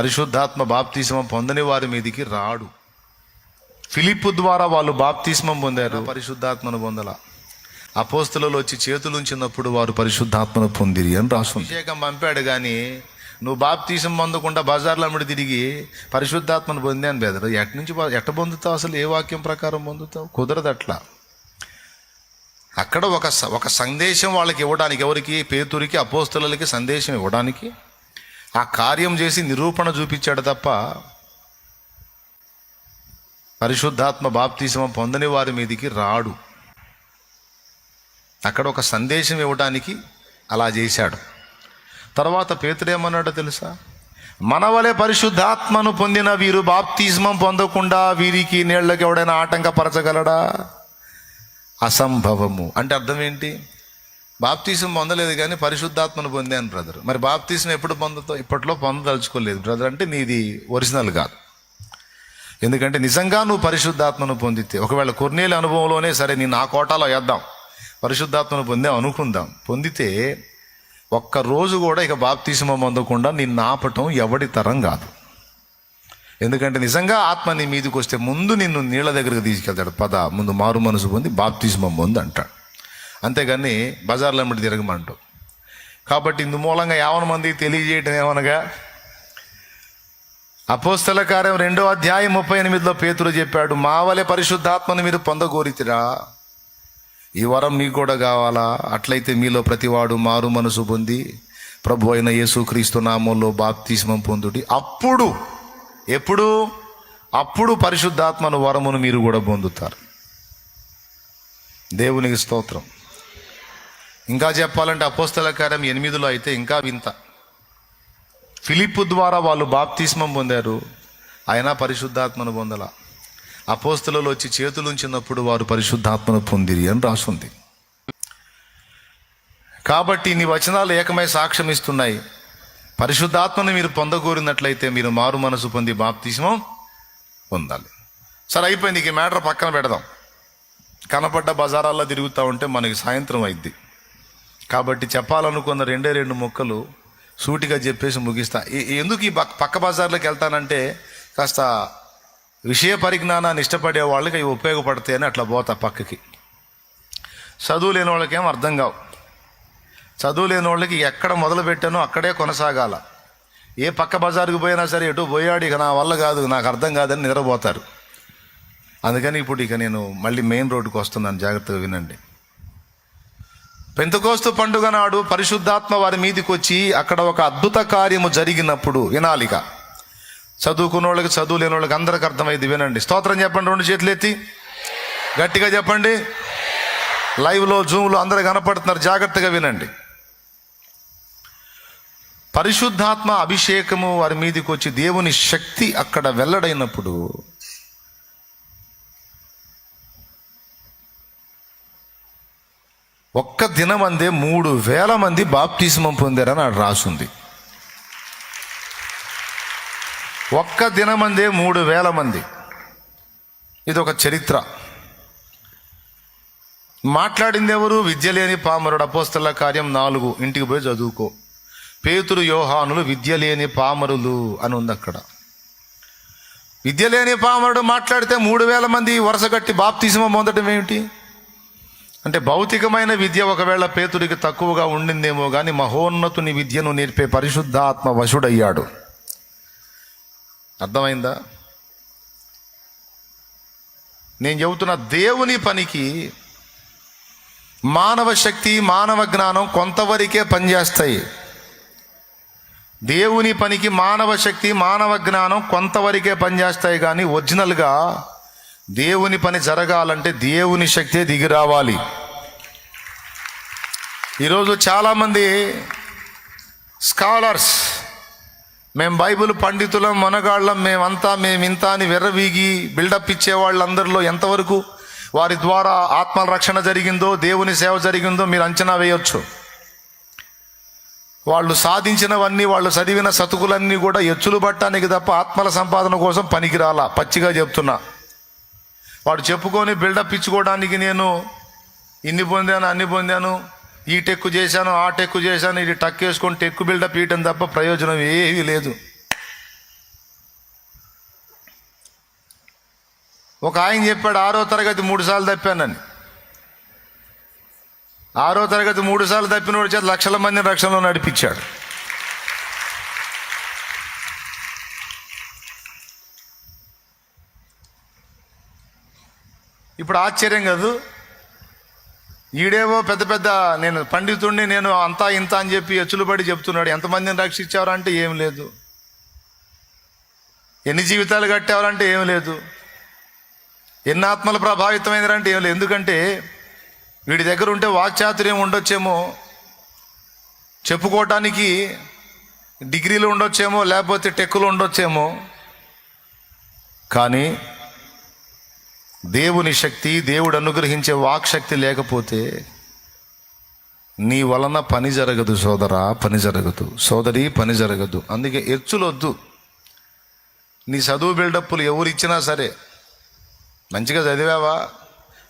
పరిశుద్ధాత్మ బాప్తిస్మం పొందని వారి మీదికి రాడు. ఫిలిప్పు ద్వారా వాళ్ళు బాప్తిస్మం పొందారు. పరిశుద్ధాత్మను పొందల. అపోస్తులలో వచ్చి చేతులు ఉంచినప్పుడు వారు పరిశుద్ధాత్మను పొందిరి అని రాస్తుంది అభిషేకం పంపాడు కానీ నువ్వు బాప్తీసం పొందకుండా బజార్లో అమ్మిడి తిరిగి పరిశుద్ధాత్మను పొందాను బెదరు ఎట్ నుంచి ఎట్ట పొందుతావు అసలు? ఏ వాక్యం ప్రకారం పొందుతావు? కుదరదు అట్లా అక్కడ ఒక ఒక సందేశం వాళ్ళకి ఇవ్వడానికి ఎవరికి? పేతురికి అపోస్తులకి సందేశం ఇవ్వడానికి ఆ కార్యం చేసి నిరూపణ చూపించాడు తప్ప పరిశుద్ధాత్మ బాప్తిస్మం పొందని వారి మీదికి రాడు. అక్కడ ఒక సందేశం ఇవ్వడానికి అలా చేశాడు. తర్వాత పేతుడేమన్నాడో తెలుసా? మనవలే పరిశుద్ధాత్మను పొందిన వీరు బాప్తిస్మం పొందకుండా వీరికి నీళ్ళకి ఎవడైనా ఆటంకపరచగలడా? అసంభవము. అంటే అర్థం ఏంటి? బాప్తీసం పొందలేదు కానీ పరిశుద్ధాత్మను పొందాను బ్రదర్ మరి బాప్తీసం ఎప్పుడు పొందుతో ఇప్పట్లో పొందదలుచుకోలేదు బ్రదర్ అంటే నీది ఒరిజినల్ కాదు. ఎందుకంటే నిజంగా నువ్వు పరిశుద్ధాత్మను పొందితే ఒకవేళ కొన్నేళ్ళ అనుభవంలోనే సరే నేను నా కోటాలో వేద్దాం. పరిశుద్ధాత్మను పొందాం అనుకుందాం. పొందితే ఒక్క రోజు కూడా ఇక బాప్తీసం పొందకుండా నిన్ను ఆపటం ఎవడి తరం కాదు. ఎందుకంటే నిజంగా ఆత్మ నీ మీదకి వస్తే ముందు నిన్ను నీళ్ళ దగ్గరకు తీసుకెళ్తాడు. పద ముందు మారు మనసు పొంది బాప్తిస్మం పొంది అంటాడు. అంతేగాని బజార్లో అమ్మటి తిరగమంటూ కాబట్టి ఇందు మూలంగా యావన మంది తెలియజేయటం ఏమనగా అపోస్తల కార్యం రెండో అధ్యాయం ముప్పై ఎనిమిదిలో పేతురు చెప్పాడు మా వలె పరిశుద్ధాత్మను మీరు పొందగోరితిరా? ఈ వరం మీకు కూడా కావాలా? అట్లయితే మీలో ప్రతివాడు మారు మనసు పొంది ప్రభు అయిన యేసుక్రీస్తు నామంలో బాప్తిస్మం పొందుడి. అప్పుడు ఎప్పుడు? అప్పుడు పరిశుద్ధాత్మను వరమును మీరు కూడా పొందుతారు. దేవునికి స్తోత్రం. ఇంకా చెప్పాలంటే అపోస్తల కార్యం ఎనిమిదిలో అయితే ఇంకా వింత. ఫిలిప్పు ద్వారా వాళ్ళు బాప్తిస్మం పొందారు అయినా పరిశుద్ధాత్మను పొందల. అపోస్తలలో వచ్చి చేతులుంచినప్పుడు వారు పరిశుద్ధాత్మను పొందిరి అని రాసుంది. కాబట్టి నీ వచనాలు ఏకమై సాక్ష్యం ఇస్తున్నాయి. పరిశుద్ధాత్మను మీరు పొందగోరినట్లయితే మీరు మారు మనసు పొంది బాప్తిస్మం పొందాలి. సరే అయిపోయింది ఈ మ్యాటర్ పక్కన పెడదాం. కనపడ్డ బజారాల్లో తిరుగుతూ ఉంటే మనకి సాయంత్రం అయింది కాబట్టి చెప్పాలనుకున్న రెండే రెండు ముక్కలు సూటిగా చెప్పేసి ముగిస్తా. ఎందుకు ఈ పక్క- పక్క బజార్లోకి వెళ్తానంటే కాస్త విషయ పరిజ్ఞానాన్ని ఇష్టపడే వాళ్ళకి అవి ఉపయోగపడతాయని అట్లా పోతా పక్కకి. చదువు లేని వాళ్ళకేం అర్థం కావు. చదువు లేని వాళ్ళకి ఎక్కడ మొదలు పెట్టానో అక్కడే కొనసాగాల. ఏ పక్క బజారుకు పోయినా సరే ఎటు పోయాడు ఇక నా వల్ల కాదు నాకు అర్థం కాదని నిద్రపోతారు. అందుకని ఇప్పుడు ఇక నేను మళ్ళీ మెయిన్ రోడ్డుకు వస్తున్నాను. జాగ్రత్తగా వినండి. పెంతకోస్తు పండుగ నాడు పరిశుద్ధాత్మ వారి మీదికి వచ్చి అక్కడ ఒక అద్భుత కార్యము జరిగినప్పుడు వినాలిక చదువుకున్న వాళ్ళకి చదువు లేని వాళ్ళకి అందరికి అర్థమైంది వినండి. స్తోత్రం చెప్పండి రెండు చేతులు ఎత్తి. గట్టిగా చెప్పండి. లైవ్లో జూమ్లో అందరు కనపడుతున్నారు జాగ్రత్తగా వినండి. పరిశుద్ధాత్మ అభిషేకము వారి మీదకి వచ్చి దేవుని శక్తి అక్కడ వెల్లడైనప్పుడు ఒక్క దినమందే మూడు వేల మంది బాప్తిస్మం పొందారని ఆడ రాసుంది. ఒక్క దినమందే మూడు వేల మంది. ఇది ఒక చరిత్ర. మాట్లాడింది ఎవరు? విద్య లేని పామరుడు అపోస్తల కార్యం నాలుగు. ఇంటికి పోయి చదువుకో. పేతురు యోహానులు విద్య లేని పామరులు అని ఉంది అక్కడ. విద్య లేని పామరుడు మాట్లాడితే మూడు వేల మంది వరుసగట్టి కట్టి పొందడం ఏమిటి? అంటే భౌతికమైన విద్య ఒకవేళ పేతుడికి తక్కువగా ఉండిందేమో కానీ మహోన్నతుని విద్యను నేర్పే పరిశుద్ధాత్మ వశుడయ్యాడు. అర్థమైందా? నేను చెబుతున్న దేవుని పనికి మానవ శక్తి మానవ జ్ఞానం కొంతవరకే పనిచేస్తాయి. దేవుని పనికి మానవ శక్తి మానవ జ్ఞానం కొంతవరకే పనిచేస్తాయి కానీ ఒరిజినల్గా దేవుని పని జరగాలంటే దేవుని శక్తే దిగి రావాలి. ఈరోజు చాలామంది స్కాలర్స్ మేము బైబిల్ పండితులం మనగాళ్ళం మేమంతా మేమింత అని వెర్రవీగి బిల్డప్ ఇచ్చే వాళ్ళందరిలో ఎంతవరకు వారి ద్వారా ఆత్మల రక్షణ జరిగిందో దేవుని సేవ జరిగిందో మీరు అంచనా వేయొచ్చు. వాళ్ళు సాధించినవన్నీ వాళ్ళు చదివిన సతుకులన్నీ కూడా ఎచ్చులు పట్టడానికి తప్ప ఆత్మల సంపాదన కోసం పనికిరాలా? పచ్చిగా చెప్తున్నా. వాడు చెప్పుకొని బిల్డప్ ఇచ్చుకోవడానికి నేను ఇన్ని పొందాను అన్ని పొందాను ఈ టెక్కు చేశాను ఆ టెక్కు చేశాను ఇది టక్ వేసుకొని టెక్కు బిల్డప్ ఇవ్వడం తప్ప ప్రయోజనం ఏమీ లేదు. ఒక ఆయన చెప్పాడు ఆరో తరగతి మూడు సార్లు తప్పానని ఆరో తరగతి మూడు సార్లు తప్పిన వాడి చేత లక్షల మందిని రక్షణలో నడిపించాడు. ఇప్పుడు ఆశ్చర్యం కాదు. ఈడేవో పెద్ద పెద్ద నేను పండితుడిని నేను అంతా ఇంత అని చెప్పి ఎచ్చులు పడి చెప్తున్నాడు. ఎంతమందిని రక్షించేవారంటే ఏం లేదు. ఎన్ని జీవితాలు కట్టేవారంటే ఏం లేదు. ఎన్ని ఆత్మలు ప్రభావితమైందంటే ఏం లేదు. ఎందుకంటే వీడి దగ్గర ఉంటే వాక్చాతుర్యం ఉండొచ్చేమో చెప్పుకోవటానికి డిగ్రీలు ఉండొచ్చేమో లేకపోతే టెక్కులు ఉండొచ్చేమో. కానీ దేవుని శక్తి దేవుడు అనుగ్రహించే వాక్శక్తి లేకపోతే నీ వలన పని జరగదు సోదరా పని జరగదు. సోదరి పని జరగదు. అందుకే ఎచ్చులొద్దు. నీ చదువు బిల్డప్పులు ఎవరు ఇచ్చినా సరే. మంచిగా చదివావా?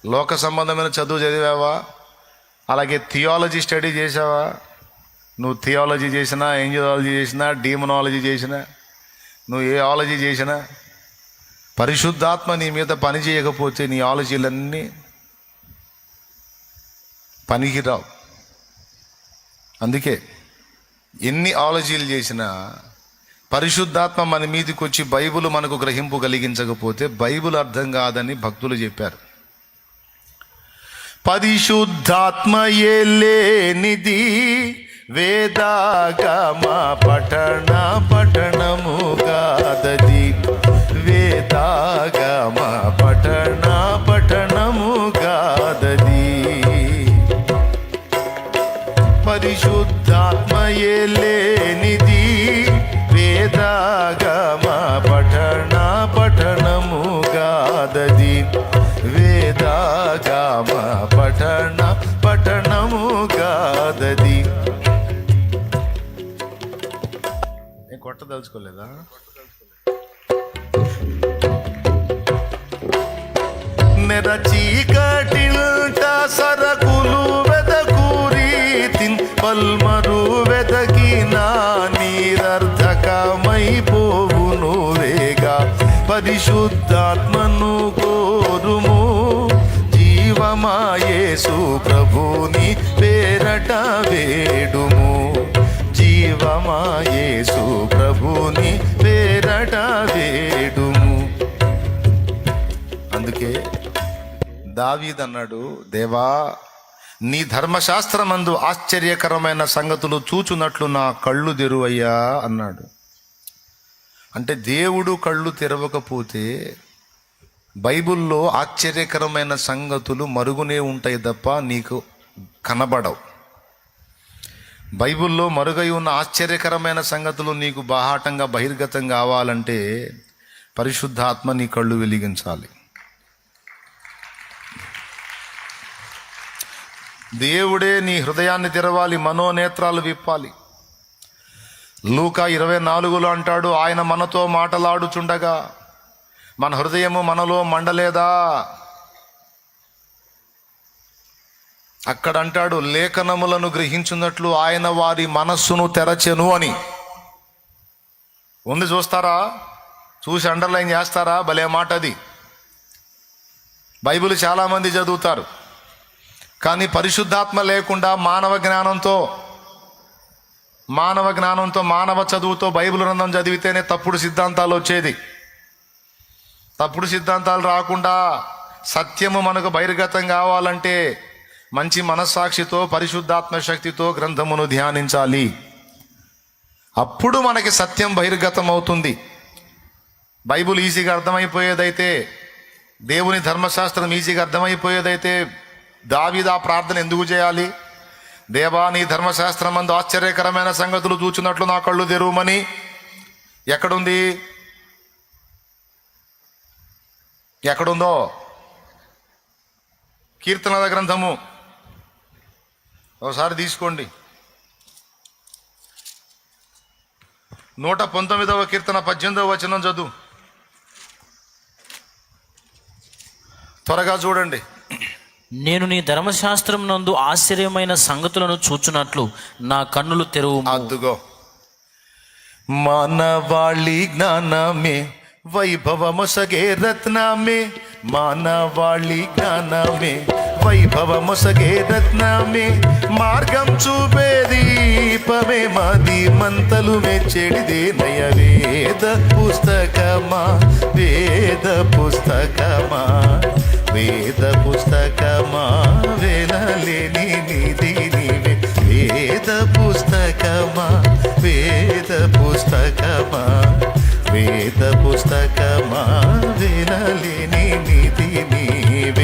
లోక సంబంధమైన చదువు చదివావా? అలాగే థియాలజీ స్టడీ చేసావా నువ్వు థియాలజీ చేసినా ఏంజియాలజీ చేసినా డీమనాలజీ చేసినా నువ్వు ఏ ఆలజీ చేసినా పరిశుద్ధాత్మ నీ మీద పని చేయకపోతే నీ ఆలోచనలన్నీ పనికిరావు. అందుకే ఎన్ని ఆలోచనలు చేసినా పరిశుద్ధాత్మ మన మీదకి వచ్చి బైబిల్ మనకు గ్రహింపు కలిగించకపోతే బైబిల్ అర్థం కాదని భక్తులు చెప్పారు. పరిశుద్ధాత్మయే లేనిది వేదాగమ పఠన పఠనము కాదది వేదాగమ పఠన పఠనము కాదది పరిశుద్ధాత్మయే లే కొట్టదలుచుకోలేదా నెర చీకటిల్ట సరకులు వెదకూరీతిన్ పల్మరు వెదకిన నీరర్థకమైపోవును వేగా పరిశుద్ధాత్మను కోరుము జీవమాయేసు ప్రభుని పేరట వేడుము. జీవమాయేసు ప్రభుని పేరట వేడుము. అందుకే దావీద్ అన్నాడు దేవా నీ ధర్మశాస్త్రమందు ఆశ్చర్యకరమైన సంగతులు చూచున్నట్లు నా కళ్ళు తెరువయ్యా అన్నాడు. అంటే దేవుడు కళ్ళు తెరవకపోతే బైబిల్లో ఆశ్చర్యకరమైన సంగతులు మరుగునే ఉంటాయి తప్ప నీకు కనబడవు. బైబిల్లో మరుగై ఉన్న ఆశ్చర్యకరమైన సంగతులు నీకు బాహాటంగా బహిర్గతం కావాలంటే పరిశుద్ధాత్మ నీ కళ్ళు వెలిగించాలి. దేవుడే నీ హృదయాన్ని తెరవాలి మనోనేత్రాలు విప్పాలి. లూకా ఇరవై నాలుగులో అంటాడు ఆయన మనతో మాటలాడుచుండగా మన హృదయము మనలో మండలేదా? అక్కడ అంటాడు లేఖనములను గ్రహించున్నట్లు ఆయన వారి మనస్సును తెరచెను అని. ఉంది చూస్తారా? చూసి అండర్లైన్ చేస్తారా? భలే మాట అది. బైబిల్ చాలామంది చదువుతారు. కానీ పరిశుద్ధాత్మ లేకుండా మానవ జ్ఞానంతో మానవ జ్ఞానంతో మానవ చదువుతో బైబిల్ గ్రంథం చదివితేనే తప్పుడు సిద్ధాంతాలు వచ్చేది. తప్పుడు సిద్ధాంతాలు రాకుండా సత్యము మనకు బహిర్గతం కావాలంటే మంచి మనస్సాక్షితో పరిశుద్ధాత్మ శక్తితో గ్రంథమును ధ్యానించాలి. అప్పుడు మనకి సత్యం బహిర్గతం అవుతుంది బైబుల్ ఈజీగా అర్థమైపోయేదైతే దేవుని ధర్మశాస్త్రం ఈజీగా అర్థమైపోయేదైతే దావిదా ప్రార్థన ఎందుకు చేయాలి? దేవా నీ ధర్మశాస్త్రం అందు ఆశ్చర్యకరమైన సంగతులు చూచినట్లు నా కళ్ళు తెరువమని ఎక్కడుంది? ఎక్కడుందో? కీర్తనల గ్రంథము. ఒకసారి తీసుకోండి. నూట పంతొమ్మిదవ కీర్తన పద్దెనిమిదవ వచనం చదువు. త్వరగా చూడండి. నేను నీ ధర్మశాస్త్రం నందు ఆశ్చర్యమైన సంగతులను చూచున్నట్లు నా కన్నులు తెరువు అద్దుగో. మానవాళి జ్ఞానమే వైభవమొసగే రత్నమే. మానవాళి జ్ఞానమే వైభవ ముసగే రత్నమే మార్గం చూపే దీపమే మాది మంతలు మెచ్చెడిదే నయ వేద పుస్తకమా వేద పుస్తకమా వేద పుస్తకమా వెనలేని నిధినివే వేద పుస్తకమా వేద పుస్తకమా వేద పుస్తకమా వినలేని నిధి నీవే.